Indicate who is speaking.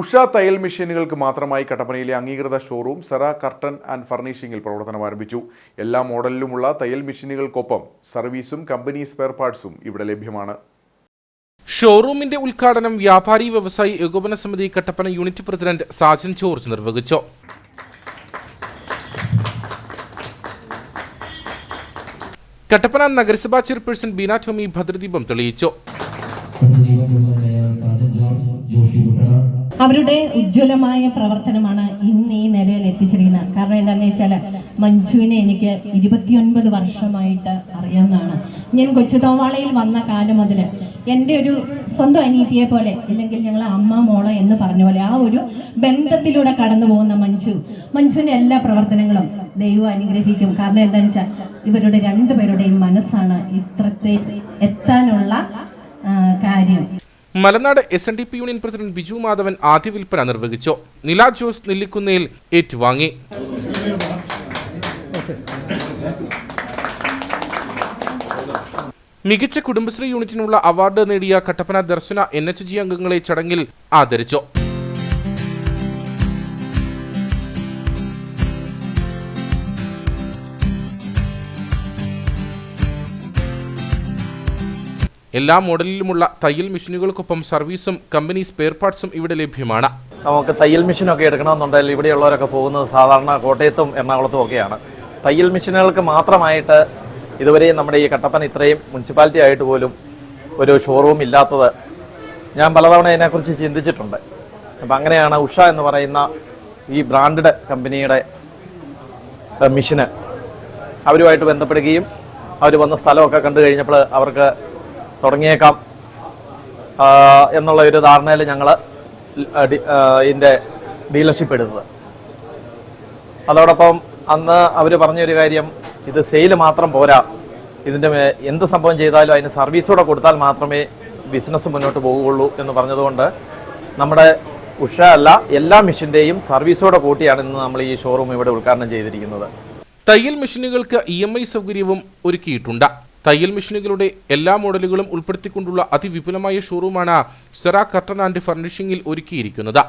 Speaker 1: ഉഷ തയ്യൽ മെഷീനുകൾക്ക് മാത്രമായി കട്ടപ്പനയിലെ അംഗീകൃത ഷോറൂം സെറ കർട്ടൻ ആൻഡ് ഫർണിഷിംഗിൽ പ്രവർത്തനം ആരംഭിച്ചു. എല്ലാ മോഡലിലുമുള്ള തയ്യൽ മെഷീനുകൾക്കൊപ്പം സർവീസും കമ്പനി സ്പെയർ പാർട്സും ഇവിടെ ലഭ്യമാണ്.
Speaker 2: ഷോറൂമിന്റെ ഉദ്ഘാടനം വ്യാപാരി വ്യവസായി ഏകോപന സമിതി Kattappana unit president Sajan George നിർവഹിച്ചു. കട്ടപ്പന നഗരസഭാ ചെയർപേഴ്സൺ ബീന ടോമി ഭദ്രദീപം തെളിയിച്ചു.
Speaker 3: അവരുടെ ഉജ്ജ്വലമായ പ്രവർത്തനമാണ് ഇന്ന് ഈ നിലയിൽ എത്തിച്ചിരിക്കുന്നത്. കാരണം എന്താണെന്ന് വെച്ചാൽ മഞ്ജുവിനെ എനിക്ക് ഇരുപത്തിയൊൻപത് വർഷമായിട്ട് അറിയാവുന്നതാണ്. ഞാൻ കൊച്ചുതോവാളയിൽ വന്ന കാലം മുതൽ എന്റെ ഒരു സ്വന്തം അനീതിയെ പോലെ ഇല്ലെങ്കിൽ ഞങ്ങൾ അമ്മ മോള എന്ന് പറഞ്ഞ പോലെ ആ ഒരു ബന്ധത്തിലൂടെ കടന്നു പോകുന്ന മഞ്ജു. മഞ്ജുവിന്റെ എല്ലാ പ്രവർത്തനങ്ങളും ദൈവം അനുഗ്രഹിക്കും. കാരണം എന്താണെന്ന് വെച്ചാൽ ഇവരുടെ രണ്ടുപേരുടെയും മനസ്സാണ് ഇത്രത്തെ എത്താനുള്ള കാര്യം.
Speaker 2: Malanad S N D P union president Biju Madhavan ആദ്യ വിൽപ്പന നിർവഹിച്ചു. നില ജോസ് നെല്ലിക്കുന്നേൽ ഏറ്റുവാങ്ങി. മികച്ച കുടുംബശ്രീ യൂണിറ്റിനുള്ള അവാർഡ് നേടിയ Kattappana Darshana N H G അംഗങ്ങളെ ചടങ്ങിൽ ആദരിച്ചു. എല്ലാ മോഡലിലുമുള്ള തയ്യൽ മെഷീനുകൾക്കൊപ്പം സർവീസും കമ്പനി സ്പെയർ പാർട്സും ഇവിടെ ലഭ്യമാണ്.
Speaker 4: നമുക്ക് തയ്യൽ മെഷീനൊക്കെ എടുക്കണമെന്നുണ്ടെങ്കിൽ ഇവിടെയുള്ളവരൊക്കെ പോകുന്നത് സാധാരണ കോട്ടയത്തും എറണാകുളത്തും ഒക്കെയാണ്. തയ്യൽ മെഷീനുകൾക്ക് മാത്രമായിട്ട് ഇതുവരെ നമ്മുടെ ഈ കട്ടപ്പന ഇത്രയും മുനിസിപ്പാലിറ്റി ആയിട്ട് പോലും ഒരു ഷോറൂം ഇല്ലാത്തത് ഞാൻ പലതവണ ഇതിനെക്കുറിച്ച് ചിന്തിച്ചിട്ടുണ്ട്. അപ്പം അങ്ങനെയാണ് ഉഷ എന്ന് പറയുന്ന ഈ ബ്രാൻഡഡ് കമ്പനിയുടെ മിഷന് അവരുമായിട്ട് ബന്ധപ്പെടുകയും അവർ വന്ന സ്ഥലമൊക്കെ കണ്ടു കഴിഞ്ഞപ്പോൾ അവർക്ക് തുടങ്ങിയേക്കാം. എന്നുള്ള ഒരു ധാരണയിൽ ഞങ്ങൾ ഇതിന്റെ ഡീലർഷിപ്പ് എടുത്തത്. അതോടൊപ്പം അന്ന് അവർ പറഞ്ഞൊരു കാര്യം ഇത് സെയിൽ മാത്രം പോരാ. ഇതിന്റെ എന്ത് സംഭവം ചെയ്താലും അതിന് സർവീസോടെ കൊടുത്താൽ മാത്രമേ ബിസിനസ് മുന്നോട്ട് പോകുകയുള്ളൂ എന്ന് പറഞ്ഞതുകൊണ്ട് നമ്മുടെ ഉഷ അല്ല എല്ലാ മെഷീന്റെയും സർവീസോടെ കൂട്ടിയാണ് ഇന്ന് നമ്മൾ ഈ ഷോറൂം ഇവിടെ ഉദ്ഘാടനം ചെയ്തിരിക്കുന്നത്.
Speaker 2: തയ്യൽ മെഷീനുകൾക്ക് ഇ എം ഐ സൗകര്യവും ഒരുക്കിയിട്ടുണ്ട്. തയ്യൽ മെഷീനുകളുടെ എല്ലാ മോഡലുകളും ഉൾപ്പെടുത്തിക്കൊണ്ടുള്ള അതിവിപുലമായ ഷോറൂമാണ് സെറ കർട്ടൻ ആൻഡ് ഫർണിഷിംഗിൽ ഒരുക്കിയിരിക്കുന്നത്.